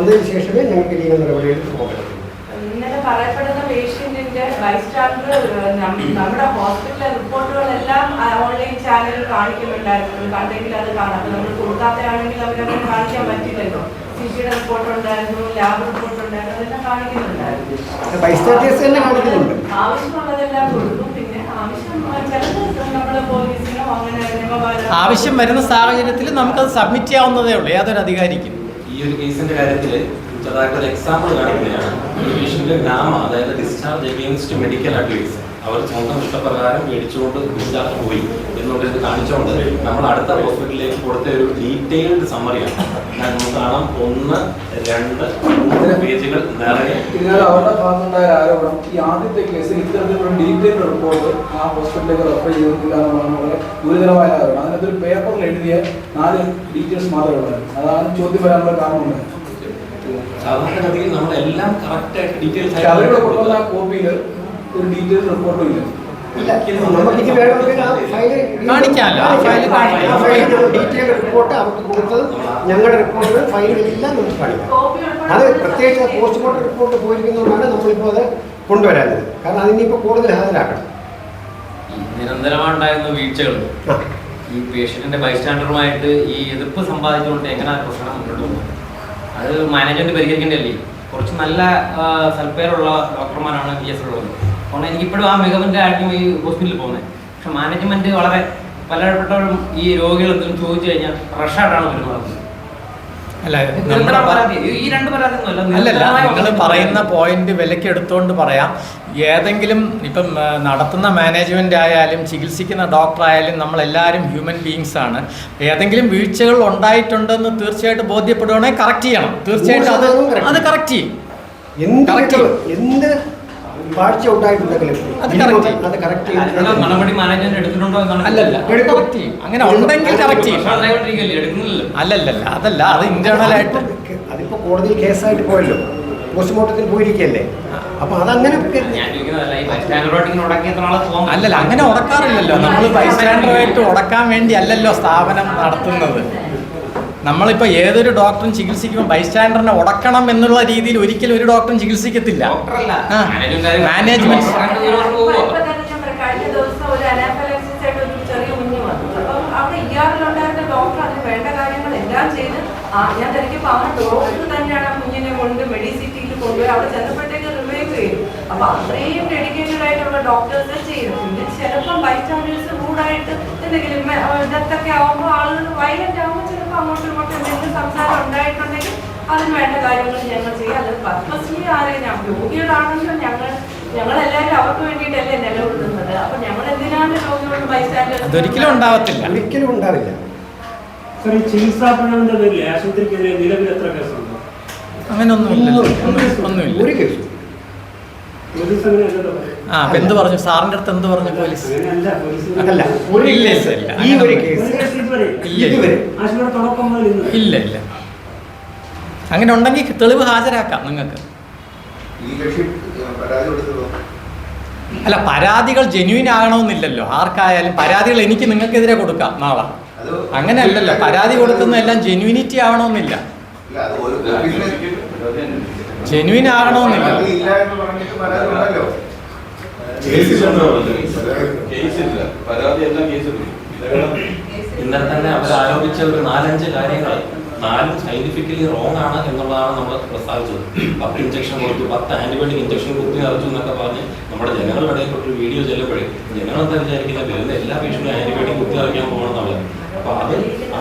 വന്നതിന് ശേഷമേ ഞങ്ങൾക്ക് ലീഗൽ നടപടിയെടുത്ത് പോകണം ഇന്നലെ പറയപ്പെടുന്ന പേഷ്യന്റിന്റെ ബൈസ്റ്റാൻഡർ നമ്മുടെ ഹോസ്പിറ്റലിലെ റിപ്പോർട്ടുകളെല്ലാം ഓൺലൈൻ ചാനലിൽ കാണിക്കുന്നുണ്ടായിരുന്നു. കണ്ടെങ്കിൽ അത് കാണാം. നമ്മൾ കൊടുക്കാത്തയാണെങ്കിൽ കാണിക്കാൻ പറ്റില്ലല്ലോ. റിപ്പോർട്ട് ഉണ്ടായിരുന്നു ലാബ് റിപ്പോർട്ട് ഉണ്ടായിരുന്നു അതെല്ലാം കാണിക്കുന്നുണ്ടായിരുന്നു. ആവശ്യമുള്ളതെല്ലാം കൊടുക്കും. പിന്നെ ആവശ്യം ചിലത് നമ്മൾ പോലീസിനോ അങ്ങനെ ആവശ്യം വരുന്ന സാഹചര്യത്തിൽ നമുക്ക് അത് സബ്മിറ്റ് ചെയ്യാവുന്നതേ ഉള്ളൂ. യാതൊരു അധികാരിക്കും. ഈ ഒരു കേസിന്റെ കാര്യത്തിൽ ചെറുതായിട്ടൊരു എക്സാമ്പിൾ കാണുന്നതാണ് ഗ്രാമ അതായത് ഡിസ്ചാർജ് അഗേൻസ്റ്റ് മെഡിക്കൽ അഡ്വൈസ് അവർ സ്വന്തം ഇഷ്ടപ്രകാരം മേടിച്ചുകൊണ്ട് ഡിസ്ചാർജ് പോയി എന്നുള്ളത് കാണിച്ചുകൊണ്ട് നമ്മൾ അടുത്ത ഹോസ്പിറ്റലിലേക്ക് കൊടുത്ത ഒരു ഡീറ്റെയിൽഡ് സമ്മറിയാണ്. ഞാൻ നമുക്ക് കാണാം. ഒന്ന് രണ്ട് മൂന്ന് പേജുകൾ നിറയെ. ഇതിനാൽ അവരുടെ ഭാഗത്തുണ്ടായ ആരോപണം. ഈ ആദ്യത്തെ കേസിൽ ഇത്തരത്തിലുള്ള ഡീറ്റെയിൽഡ് റിപ്പോർട്ട് ആ ഹോസ്പിറ്റലിലേക്ക് റെഫർ ചെയ്തിട്ടില്ല എന്നുള്ളതാണ് വളരെ ഗുരുതരമായ ആരോപണം. അതിനകത്ത് ഒരു പേപ്പറിൽ എഴുതിയ നാല് ഡീറ്റെയിൽസ് മാത്രമേ ഉള്ളൂ. അതാണ് ചോദ്യം വരാനുള്ള കാരണമുണ്ട്. സാധാരണഗതിയിൽ നമ്മളെല്ലാം കറക്റ്റ് ആയിട്ട് ഡീറ്റെയിൽസ് അവരുടെ കൊടുക്കുന്ന കോപ്പിയിൽ ഒരു ഡീറ്റെയിൽ റിപ്പോർട്ടും ഇല്ല. കാണിക്കാമല്ലോ, ഡീറ്റെയിൽ റിപ്പോർട്ട് അവർക്ക് കൊടുത്തത് ഞങ്ങളുടെ റിപ്പോർട്ടുകൾ ഫയലുകളെല്ലാം നമുക്ക് കാണിക്കാം. കോപ്പി ഉൾപ്പെടെ അത് പ്രത്യേകിച്ച് പോസ്റ്റ്മോർട്ടം റിപ്പോർട്ട് പോയിരിക്കുന്നതുകൊണ്ടാണ് നമ്മളിപ്പോൾ അത് കൊണ്ടുവരാഞ്ഞത്. കാരണം അതിനിപ്പോൾ കൂടുതൽ ഹാജരാക്കണം. നിരന്തരമായിട്ടുണ്ടായിരുന്ന വീഴ്ചകൾ. ഈ പേഷ്യന്റിന്റെ ബൈസ്റ്റാൻഡറുമായിട്ട് ഈ എതിർപ്പ് സമ്പാദിച്ചുകൊണ്ട് എങ്ങനെ പ്രശ്നം മുന്നോട്ട് പോകുന്നത് അത് മാനേജ്മെന്റ് പരിഹരിക്കേണ്ടതല്ലേ? കുറച്ച് നല്ല സൽപ്പേരുള്ള ഡോക്ടർമാരാണ് ബി എസ് ഉള്ളത്. അതുകൊണ്ട് എനിക്കിപ്പോഴും ആ മികവിന്റെ ആയിരിക്കും ഈ ഹോസ്പിറ്റലിൽ പോകുന്നത്. പക്ഷെ മാനേജ്മെന്റ് വളരെ പലപ്പോഴും ഈ രോഗികൾ എന്തെങ്കിലും ചോദിച്ചു കഴിഞ്ഞാൽ റഷായിട്ടാണ് പെരുമാറുന്നത് അല്ല നിരന്തരം ഈ രണ്ട് പരാതിയൊന്നുമല്ല അല്ലല്ല നിങ്ങൾ പറയുന്ന പോയിന്റ് വിലക്ക് എടുത്തുകൊണ്ട് പറയാം. ഏതെങ്കിലും ഇപ്പം നടത്തുന്ന മാനേജ്മെന്റ് ആയാലും ചികിത്സിക്കുന്ന ഡോക്ടർ ആയാലും നമ്മളെല്ലാവരും ഹ്യൂമൻ ബീങ്സ് ആണ്. ഏതെങ്കിലും വീഴ്ചകൾ ഉണ്ടായിട്ടുണ്ടെന്ന് തീർച്ചയായിട്ടും ബോധ്യപ്പെടുവാണെങ്കിൽ കറക്റ്റ് ചെയ്യണം. തീർച്ചയായിട്ടും അത് അത് കറക്റ്റ് ചെയ്യും. എന്ത് പാഴ്ച ഉണ്ടായിട്ടുണ്ടെങ്കിലും അത് കറക്റ്റ് അല്ലല്ല. കറക്റ്റ് ചെയ്യും. അങ്ങനെ ഉണ്ടെങ്കിൽ കറക്റ്റ് ചെയ്യും. അതല്ല അത് ഇന്റേണൽ ആയിട്ട്. അതിപ്പോ കോടതി കേസായിട്ട് പോയല്ലോ. പോസ്റ്റ്മോർട്ടത്തിൽ പോയിരിക്കല്ലേ. അപ്പൊ അതങ്ങനെ അല്ലല്ല അങ്ങനെ ഉടക്കാറില്ലല്ലോ. നമ്മൾ ബൈസ്റ്റാൻഡറുമായിട്ട് ഉടക്കാൻ വേണ്ടി അല്ലല്ലോ സ്ഥാപനം നടത്തുന്നത്. നമ്മളിപ്പോൾ ഏതൊരു ഡോക്ടറും ചികിത്സിക്കുമ്പോൾ ബൈസ്റ്റാൻഡറിനെ ഉടക്കണം എന്നുള്ള രീതിയിൽ ഒരിക്കലും ഒരു ഡോക്ടറും ചികിത്സിക്കത്തില്ല. മാനേജ്മെന്റ് ഞാൻ ഡോക്ടർ ആ തന്നെയാണ് ആ കുഞ്ഞിനെ കൊണ്ട് മെഡിസിറ്റിയിൽ കൊണ്ടുപോയി അവിടെ ചെന്നപ്പോഴത്തേക്ക് റിവൈവ് ചെയ്തു. അപ്പൊ അത്രയും ഡെഡിക്കേറ്റഡ് ആയിട്ടുള്ള ഡോക്ടേഴ്സ് ചെയ്തു. പിന്നെ ചിലപ്പം ബൈസ്റ്റാൻഡേഴ്സ് റൂഡായിട്ട് എന്തെങ്കിലും ആവുമ്പോൾ ആളുകൾ വയലന്റ് ആവുമ്പോൾ ചിലപ്പോൾ അങ്ങോട്ടും ഇങ്ങോട്ടും എന്തെങ്കിലും സംസാരം ഉണ്ടായിട്ടുണ്ടെങ്കിൽ അതിന് വേണ്ട കാര്യങ്ങൾ ഞങ്ങൾ ചെയ്യും. അത് പർപ്പസ്ലി ആരെയും ഞാൻ രോഗികളാണെങ്കിലും ഞങ്ങൾ ഞങ്ങളെല്ലാവരും അവർക്ക് വേണ്ടിയിട്ടല്ലേ നിലകൊള്ളുന്നത്. അപ്പൊ ഞങ്ങൾ എന്തിനാണ് രോഗികളോട് ബൈസ്റ്റാൻഡേഴ്സ് ഒരിക്കലും ഉണ്ടാവത്തില്ല. ഒരിക്കലും ഉണ്ടാവില്ല. സാർ ഈ ചികിത്സാപണത്തിന്റെ പേരിൽ ആശുപത്രിക്കെതിരെ നിലവിൽ എത്ര കേസുണ്ടോ? അങ്ങനെ ഒന്നുമില്ലല്ലോ ഒന്നും- ഒന്നുമില്ല. ഒരു കേസും പോലീസ് അങ്ങനെ അല്ലല്ലോ പറയുന്നത്. ആ അപ്പൊ എന്ത് പറഞ്ഞു? സാറിന്റെ അടുത്ത് എന്ത് പറഞ്ഞു പോലീസ്? അല്ല പോലീസ് അതല്ല ഒരു ഇല്ല, ഇല്ല, ഈ ഒരു അങ്ങനെ കേസ് ഇല്ല. ഇല്ല. ഇല്ല അങ്ങനെ ഉണ്ടെങ്കിൽ തെളിവ് ഹാജരാക്കാം നിങ്ങൾക്ക്. അല്ല പരാതികൾ ജെന്യൂൻ ആകണമെന്നില്ലല്ലോ. ആർക്കായാലും പരാതികൾ എനിക്ക് നിങ്ങൾക്കെതിരെ കൊടുക്കാം നാളെ. അങ്ങനെയല്ലല്ലോ. അങ്ങനെ അല്ലല്ലോ പരാതി കൊടുക്കുന്നതെല്ലാം ജെന്യൂനിറ്റി ആവണമെന്നില്ല. ജെന്യൂൻ ആകണമെന്നില്ല. ഇന്നലെ തന്നെ അവർ ആരോപിച്ച ഒരു നാലഞ്ച് കാര്യങ്ങൾ നാലും സയന്റിഫിക്കലി റോങ് ആണ് എന്നുള്ളതാണ് നമ്മൾ പ്രസ്താവിച്ചത്. പത്ത് ഇഞ്ചക്ഷൻ കൊടുത്തു പത്ത് ആന്റിബയോട്ടിക് ഇഞ്ചക്ഷൻ കുത്തി നിറച്ചു എന്നൊക്കെ പറഞ്ഞ് നമ്മുടെ ജനങ്ങളുടെ ഇടയിൽ ഒരു വീഡിയോ ചെല്ലുമ്പോഴേ ജനങ്ങൾ എന്താ വിചാരിക്കുന്നത് വരുന്ന എല്ലാ പേഷ്യന്റും ആന്റിബയോട്ടിക് കുത്തി നിറയ്ക്കാൻ പോകണമെന്നുള്ളത് അപ്പൊ അത്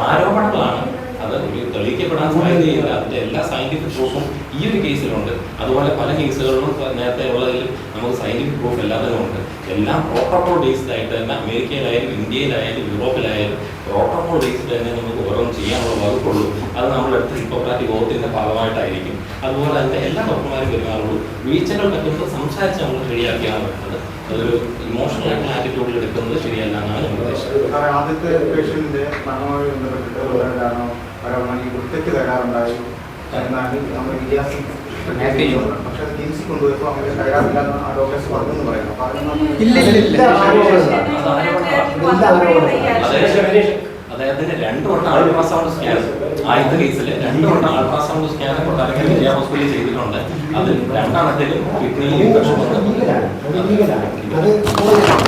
ആരോപണങ്ങളാണ്. അത് ഒരു തെളിയിക്കപ്പെടാൻ സാധ്യതയില്ല. അതിന്റെ എല്ലാ സയന്റിഫിക് പ്രൂഫും ഈ ഒരു കേസിലുണ്ട് അതുപോലെ പല കേസുകളിലും നേരത്തെ ഉള്ളതിൽ നമുക്ക് സയന്റിഫിക് പ്രൂഫ് എല്ലാത്തിനും ഉണ്ട്. എല്ലാം പ്രോട്ടോകോൾ ബേസ്ഡ് ആയിട്ട് തന്നെ അമേരിക്കയിലായാലും ഇന്ത്യയിലായാലും യൂറോപ്പിലായാലും പ്രോട്ടോകോൾ ബേസ്ഡ് തന്നെ നമുക്ക് ഓരോന്നും ചെയ്യാനുള്ള വകുപ്പുള്ളൂ. അത് നമ്മളെടുത്ത് ഹിപ്പോക്രാറ്റിക് ഓത്തിന്റെ ഭാഗമായിട്ടായിരിക്കും. അതുപോലെ തന്നെ എല്ലാ ഡോക്ടർമാരും പെരുമാറുള്ളൂ. വീഴ്ചകൾ പറ്റുമ്പോൾ സംസാരിച്ച് നമ്മൾ ശരിയാക്കിയാണ് വേണ്ടത്. അതൊരു ഇമോഷണൽ ആറ്റിറ്റ്യൂഡിൽ എടുക്കുന്നത് ശരിയല്ല എന്നാണ് ഞാൻ ഉദ്ദേശം. ആദ്യത്തെ പേഷ്യന്റിന്റെ മരണവുമായി ബന്ധപ്പെട്ടിട്ട് വളരെ ഒറ്റയ്ക്ക് തകരാറുണ്ടായി എന്നാണ് നമ്മൾ ഇതിഹാസം പക്ഷെ അത് കിംസി കൊണ്ടുപോയപ്പോൾ അങ്ങനെ തകരാറില്ലെന്ന് ആ ഡോക്ടേഴ്സ് പറഞ്ഞു പറയുന്നു അത് അദ്ദേഹത്തിന് രണ്ട് വട്ടം അൾട്രാസൗണ്ട് സ്കാൻ ആദ്യത്തെ കേസിൽ രണ്ട് വട്ടം അൾട്രാസൗണ്ട് സ്കാൻ കൊട്ടാരക്കര ജില്ലാ ഹോസ്പിറ്റലിൽ ചെയ്തിട്ടുണ്ട് അതിൽ രണ്ടെണ്ണത്തിലും കിഡ്നിയിൽ ഇൻഫെക്ഷൻ വന്നു ലീഗലാണ് അത് ലീഗലാണ് അത് കോടതിയിലാണ്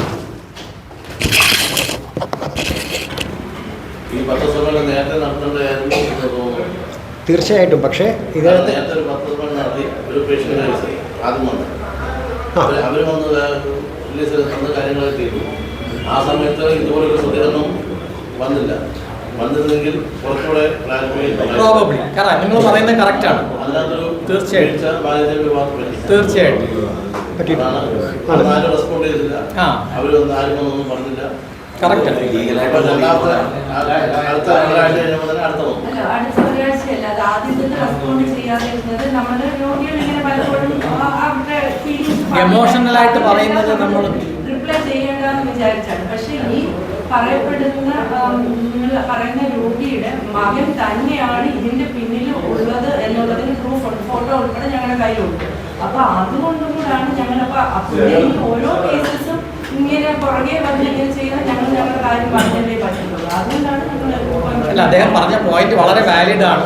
ഈ പത്രസമ്മേളനം നേരത്തെ നടത്തേണ്ടതായിരുന്നു തീർച്ചയായിട്ടും പക്ഷേ ഇത് നേരത്തെ ഒരു പത്രസമ്മേളനം നടത്തി ഒരു പേഷ്യന്റ് ആദ്യം വന്നു. അവർ അവർ വന്ന് കാര്യങ്ങളൊക്കെ ആ സമയത്ത് ഇതുപോലൊരു പ്രതികരണം വന്നില്ല. വന്നിരുന്നെങ്കിൽ കുറച്ചുകൂടെ ക്ലാരിഫൈ പ്രോബബ്ലി കാരണം നിങ്ങൾ പറയുന്നത് കറക്റ്റാണ് തീർച്ചയായിട്ടും. തീർച്ചയായിട്ടും. റെസ്പോണ്ട് ചെയ്തില്ല. ആരും ഒന്നും പറഞ്ഞില്ല. കറക്റ്റ് അടുത്ത ഒരാഴ്ചയല്ല. അത് ആദ്യം തന്നെ റെസ്പോണ്ട് ചെയ്യാതിരുന്നത് നമ്മുടെ രോഗികൾ ഇങ്ങനെ പലപ്പോഴും അവരുടെ Emotional ആയിട്ട് പറയുന്നത് നമ്മൾ റിപ്ലൈ ചെയ്യേണ്ടെന്ന് വിചാരിച്ചാണ്. പക്ഷെ ഈ പറയപ്പെടുന്ന നിങ്ങൾ പറയുന്ന രോഗിയുടെ മകൻ തന്നെയാണ് ഇതിന്റെ പിന്നിൽ ഉള്ളത് എന്നുള്ളതിന് പ്രൂഫ് ഉണ്ട്. ഫോട്ടോ ഉൾപ്പെടെ ഞങ്ങളുടെ കയ്യിലുണ്ട്. അപ്പൊ അതുകൊണ്ടും കൂടാണ് ഞങ്ങളപ്പോ ഓരോ കേസസും ഇങ്ങനെ പുറകെ വന്ന് ഇങ്ങനെ ചെയ്യുന്ന ഞങ്ങൾ ഞങ്ങളുടെ കാര്യം പറഞ്ഞല്ലേ പറ്റുള്ളൂ അതുകൊണ്ടാണ് അല്ല അദ്ദേഹം പറഞ്ഞ പോയിന്റ് വളരെ വാലിഡ് ആണ്.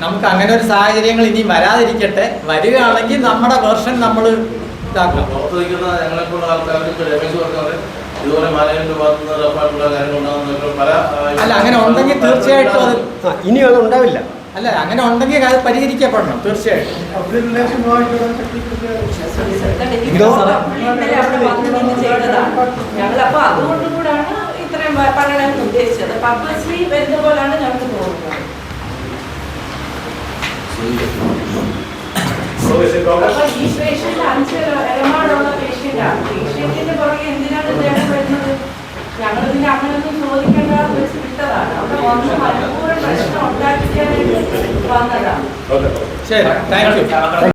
നമുക്ക് അങ്ങനെ ഒരു സാഹചര്യങ്ങൾ ഇനി വരാതിരിക്കട്ടെ. വരികയാണെങ്കിൽ നമ്മുടെ വേർഷൻ നമ്മൾ ഇതാക്കണം പുറത്ത് നിൽക്കുന്ന ഞങ്ങളെപ്പോലുള്ള ആൾക്കാർക്ക് രമേശ് പറഞ്ഞ ഇതുപോലെ റഫായിട്ടുള്ള കാര്യങ്ങൾ ഉണ്ടാകുന്ന പല അല്ല അങ്ങനെ ഉണ്ടെങ്കിൽ തീർച്ചയായിട്ടും അത് ഇനി അത് ഉണ്ടാവില്ല. അല്ല അങ്ങനെ ഉണ്ടെങ്കിൽ അത് പരിഹരിക്കപ്പെടണം തീർച്ചയായും നിന്ന് ചെയ്തതാണ് ഞങ്ങളപ്പോ അതുകൊണ്ടും കൂടാണ് ഇത്രയും പറയണമെന്ന് ഉദ്ദേശിച്ചത്. പർപ്പസ്ലി വരുന്ന പോലാണ് ഞങ്ങൾക്ക് തോന്നുന്നത്. അപ്പൊ ഈ എന്തിനാണ് ഞങ്ങൾ പിന്നെ ചോദിക്കേണ്ട വന്നതാണ്. ശരി. Thank you